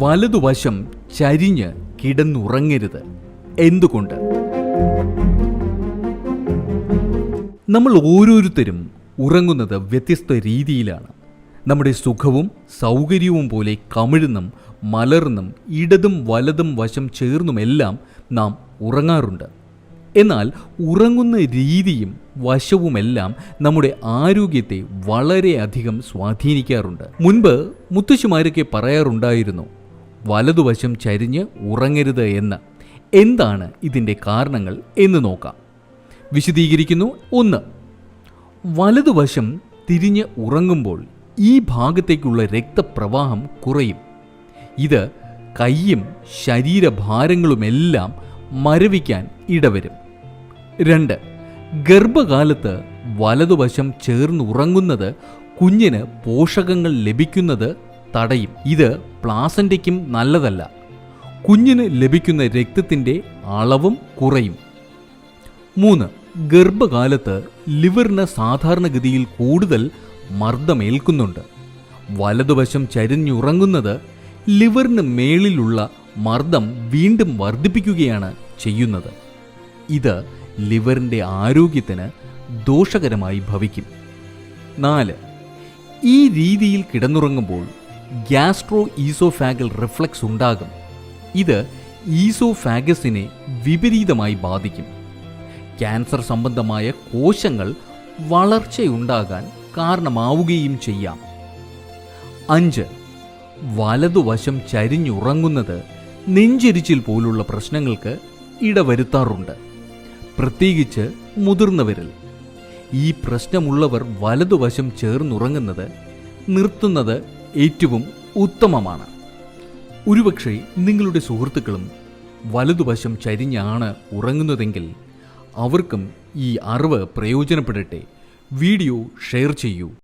വലതുവശം ചരിഞ്ഞ് കിടന്നുറങ്ങരുത്. എന്തുകൊണ്ട്? നമ്മൾ ഓരോരുത്തരും ഉറങ്ങുന്നത് വ്യത്യസ്ത രീതിയിലാണ്. നമ്മുടെ സുഖവും സൗകര്യവും പോലെ കമിഴ്ന്നും മലർന്നും ഇടതും വലതും വശം ചേർന്നുമെല്ലാം നാം ഉറങ്ങാറുണ്ട്. എന്നാൽ ഉറങ്ങുന്ന രീതിയും വശവുമെല്ലാം നമ്മുടെ ആരോഗ്യത്തെ വളരെയധികം സ്വാധീനിക്കാറുണ്ട്. മുൻപ് മുത്തശ്ശിമാരൊക്കെ പറയാറുണ്ടായിരുന്നു വലതുവശം ചരിഞ്ഞ് ഉറങ്ങരുത് എന്ന്. എന്താണ് ഇതിന്റെ കാരണങ്ങൾ എന്ന് നോക്കാം. വിശദീകരിക്കുന്നു ഒന്ന്. വലതുവശം തിരിഞ്ഞ് ഉറങ്ങുമ്പോൾ ഈ ഭാഗത്തേക്കുള്ള രക്തപ്രവാഹം കുറയും. ഇത് കൈയും ശരീരഭാരങ്ങളുമെല്ലാം മരവിക്കാൻ ഇടവരും. രണ്ട്. ഗർഭകാലത്ത് വലതുവശം ചേർന്നുറങ്ങുന്നത് കുഞ്ഞിന് പോഷകങ്ങൾ ലഭിക്കുന്നത് തടയും. ഇത് പ്ലാസന്റയ്ക്കും നല്ലതല്ല. കുഞ്ഞിന് ലഭിക്കുന്ന രക്തത്തിന്റെ അളവും കുറയും. മൂന്ന് ഗർഭകാലത്ത് ലിവറിന് സാധാരണഗതിയിൽ കൂടുതൽ മർദ്ദമേൽക്കുന്നുണ്ട്. വലതുവശം ചരിഞ്ഞുറങ്ങുന്നത് ലിവറിന് മേളിലുള്ള മർദ്ദം വീണ്ടും വർദ്ധിപ്പിക്കുകയാണ് ചെയ്യുന്നത്. ഇത് ലിവറിന്റെ ആരോഗ്യത്തിന് ദോഷകരമായി ഭവിക്കും. നാല് ഈ രീതിയിൽ കിടന്നുറങ്ങുമ്പോൾ ഗ്യാസ്ട്രോ ഈസോഫാഗൽ റിഫ്ലക്സ് ഉണ്ടാകും. ഇത് ഈസോഫാഗസിനെ വിപരീതമായി ബാധിക്കും. ക്യാൻസർ സംബന്ധമായ കോശങ്ങൾ വളർച്ചയുണ്ടാകാൻ കാരണമാവുകയും ചെയ്യാം. അഞ്ച് വലതുവശം ചരിഞ്ഞുറങ്ങുന്നത് നെഞ്ചിരിച്ചിൽ പോലുള്ള പ്രശ്നങ്ങൾക്ക് ഇടവരുത്താറുണ്ട്. പ്രത്യേകിച്ച് മുതിർന്നവരിൽ. ഈ പ്രശ്നമുള്ളവർ വലതുവശം ചേർന്നുറങ്ങുന്നത് നിർത്തുന്നത് ഏറ്റവും ഉത്തമമാണ്. ഒരുപക്ഷെ നിങ്ങളുടെ സുഹൃത്തുക്കളും വലതുവശം ചരിഞ്ഞാണ് ഉറങ്ങുന്നതെങ്കിൽ അവർക്കും ഈ അറിവ് പ്രയോജനപ്പെടട്ടെ. വീഡിയോ ഷെയർ ചെയ്യൂ.